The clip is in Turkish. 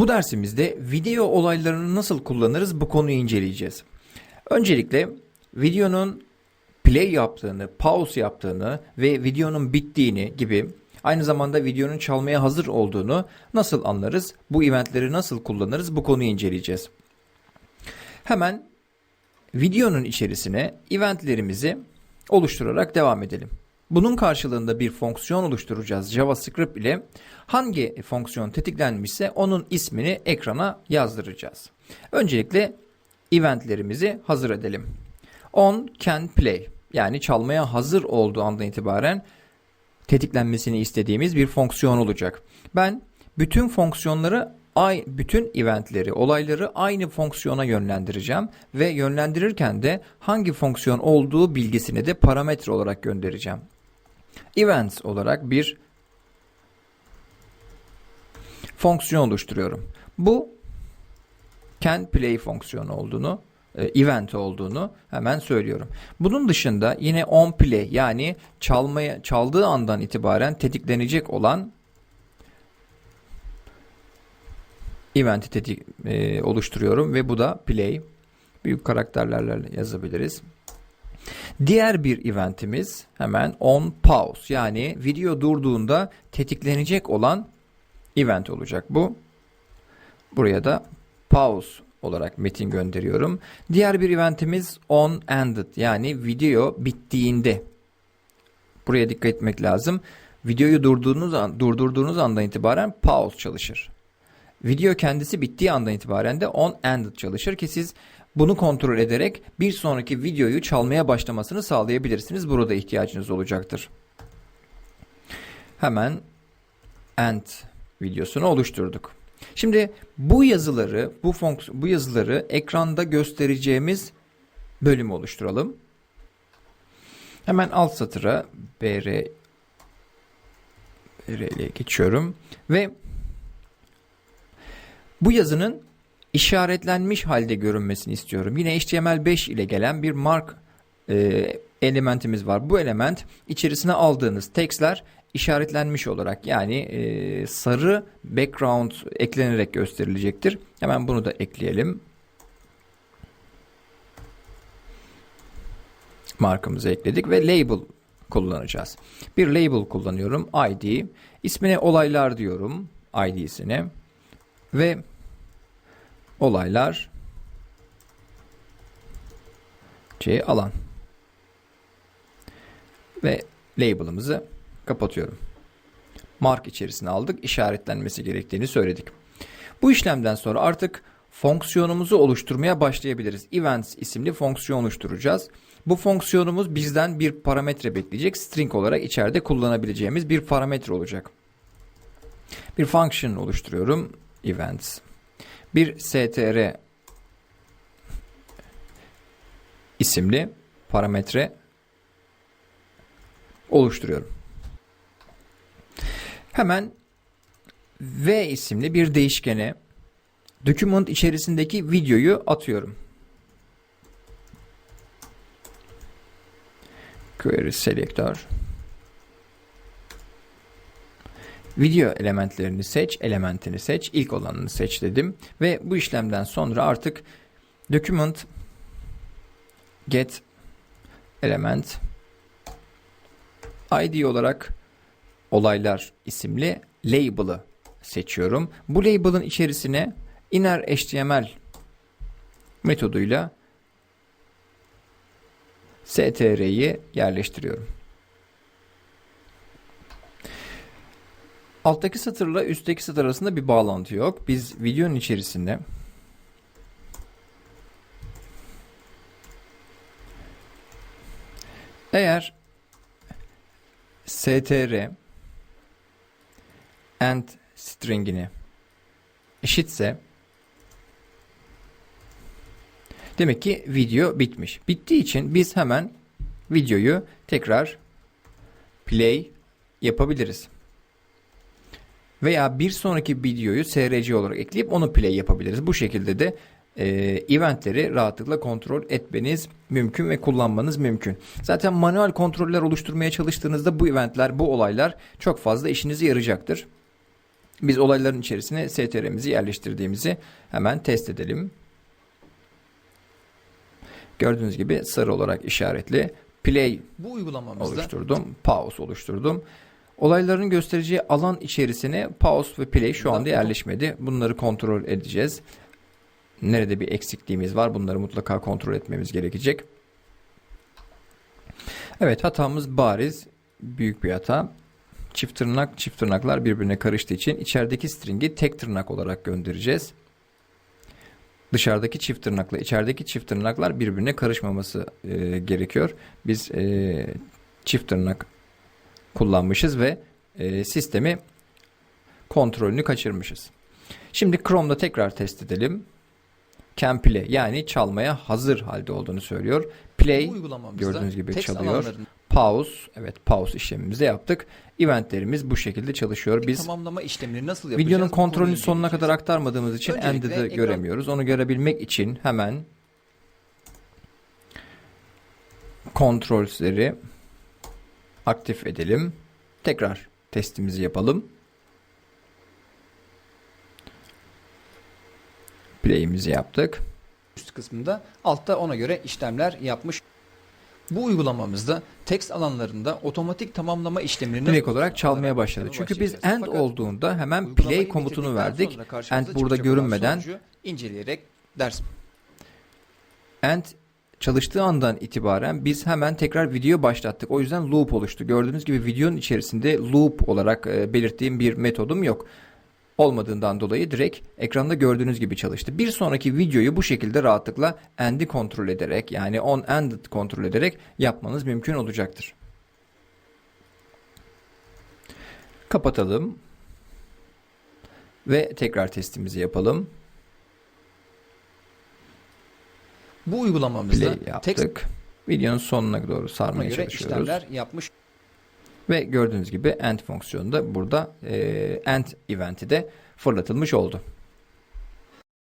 Bu dersimizde video olaylarını nasıl kullanırız bu konuyu inceleyeceğiz. Öncelikle videonun play yaptığını, pause yaptığını ve videonun bittiğini gibi aynı zamanda videonun çalmaya hazır olduğunu nasıl anlarız? Bu eventleri nasıl kullanırız? Bu konuyu inceleyeceğiz. Hemen videonun içerisine eventlerimizi oluşturarak devam edelim. Bunun karşılığında bir fonksiyon oluşturacağız JavaScript ile. Hangi fonksiyon tetiklenmişse onun ismini ekrana yazdıracağız. Öncelikle eventlerimizi hazır edelim. On can play yani çalmaya hazır olduğu andan itibaren tetiklenmesini istediğimiz bir fonksiyon olacak. Ben bütün fonksiyonları bütün eventleri, olayları aynı fonksiyona yönlendireceğim ve yönlendirirken de hangi fonksiyon olduğu bilgisini de parametre olarak göndereceğim. Events olarak bir fonksiyon oluşturuyorum. Bu can play fonksiyonu olduğunu, e, event olduğunu hemen söylüyorum. Bunun dışında yine on play yani çalmaya çaldığı andan itibaren tetiklenecek olan eventi tetik e, oluşturuyorum ve bu da play. Büyük karakterlerle yazabiliriz. Diğer bir eventimiz hemen on pause yani video durduğunda tetiklenecek olan event olacak bu. Buraya da pause olarak metin gönderiyorum. Diğer bir eventimiz on ended yani video bittiğinde. Buraya dikkat etmek lazım. Videoyu durduğunuz an, durdurduğunuz andan itibaren pause çalışır. Video kendisi bittiği andan itibaren de on ended çalışır ki siz bunu kontrol ederek bir sonraki videoyu çalmaya başlamasını sağlayabilirsiniz. Burada ihtiyacınız olacaktır. Hemen end videosunu oluşturduk. Şimdi bu yazıları, bu bu yazıları ekranda göstereceğimiz bölümü oluşturalım. Hemen alt satıra br br ile geçiyorum ve bu yazının işaretlenmiş halde görünmesini istiyorum. Yine HTML5 ile gelen bir mark e, elementimiz var. Bu element içerisine aldığınız tekstler işaretlenmiş olarak yani e, sarı background eklenerek gösterilecektir. Hemen bunu da ekleyelim. Markamızı ekledik ve label kullanacağız. Bir label kullanıyorum. ID. İsmine olaylar diyorum. ID'sine. Ve olaylar C alan ve label'ımızı kapatıyorum. Mark içerisine aldık. işaretlenmesi gerektiğini söyledik. Bu işlemden sonra artık fonksiyonumuzu oluşturmaya başlayabiliriz. Events isimli fonksiyon oluşturacağız. Bu fonksiyonumuz bizden bir parametre bekleyecek. String olarak içeride kullanabileceğimiz bir parametre olacak. Bir function oluşturuyorum. Events. Bir str isimli parametre oluşturuyorum. Hemen v isimli bir değişkene document içerisindeki videoyu atıyorum. Query selector Video elementlerini seç, elementini seç, ilk olanını seç dedim ve bu işlemden sonra artık document get element id olarak olaylar isimli label'ı seçiyorum. Bu label'ın içerisine inner html metoduyla str'yi yerleştiriyorum. Alttaki satırla üstteki satır arasında bir bağlantı yok. Biz videonun içerisinde eğer str end stringini eşitse demek ki video bitmiş. Bittiği için biz hemen videoyu tekrar play yapabiliriz. Veya bir sonraki videoyu SRC olarak ekleyip onu play yapabiliriz. Bu şekilde de e, eventleri rahatlıkla kontrol etmeniz mümkün ve kullanmanız mümkün. Zaten manuel kontroller oluşturmaya çalıştığınızda bu eventler, bu olaylar çok fazla işinize yarayacaktır. Biz olayların içerisine str'mizi yerleştirdiğimizi hemen test edelim. Gördüğünüz gibi sarı olarak işaretli play Bu uygulamamızda oluşturdum. Pause oluşturdum. Olayların göstereceği alan içerisine pause ve play şu anda yerleşmedi. Bunları kontrol edeceğiz. Nerede bir eksikliğimiz var bunları mutlaka kontrol etmemiz gerekecek. Evet hatamız bariz. Büyük bir hata. Çift tırnak çift tırnaklar birbirine karıştığı için içerideki stringi tek tırnak olarak göndereceğiz. Dışarıdaki çift tırnakla içerideki çift tırnaklar birbirine karışmaması e, gerekiyor. Biz e, çift tırnak kullanmışız ve e, sistemi kontrolünü kaçırmışız. Şimdi Chrome'da tekrar test edelim. Can play yani çalmaya hazır halde olduğunu söylüyor. Play gördüğünüz gibi çalıyor. Pause evet pause işlemimizi yaptık. Eventlerimiz bu şekilde çalışıyor. Biz tamamlama işlemini nasıl yapacağız? videonun kontrolünü sonuna kadar aktarmadığımız için Öncelikle ekran- göremiyoruz. Onu görebilmek için hemen kontrolleri aktif edelim. Tekrar testimizi yapalım. Play'imizi yaptık. üst kısmında altta ona göre işlemler yapmış. Bu uygulamamızda text alanlarında otomatik tamamlama işlemini Direkt olarak çalmaya başladı. Çünkü biz end olduğunda hemen play komutunu verdik. End burada görünmeden inceleyerek ders End çalıştığı andan itibaren biz hemen tekrar video başlattık. O yüzden loop oluştu. Gördüğünüz gibi videonun içerisinde loop olarak e, belirttiğim bir metodum yok. Olmadığından dolayı direkt ekranda gördüğünüz gibi çalıştı. Bir sonraki videoyu bu şekilde rahatlıkla end'i kontrol ederek yani on ended kontrol ederek yapmanız mümkün olacaktır. Kapatalım. Ve tekrar testimizi yapalım. Bu uygulamamızda Play text yaptık. Videonun sonuna doğru sarmaya göre çalışıyoruz. işlemler yapmış. Ve gördüğünüz gibi end fonksiyonu da burada e, end eventi de fırlatılmış oldu.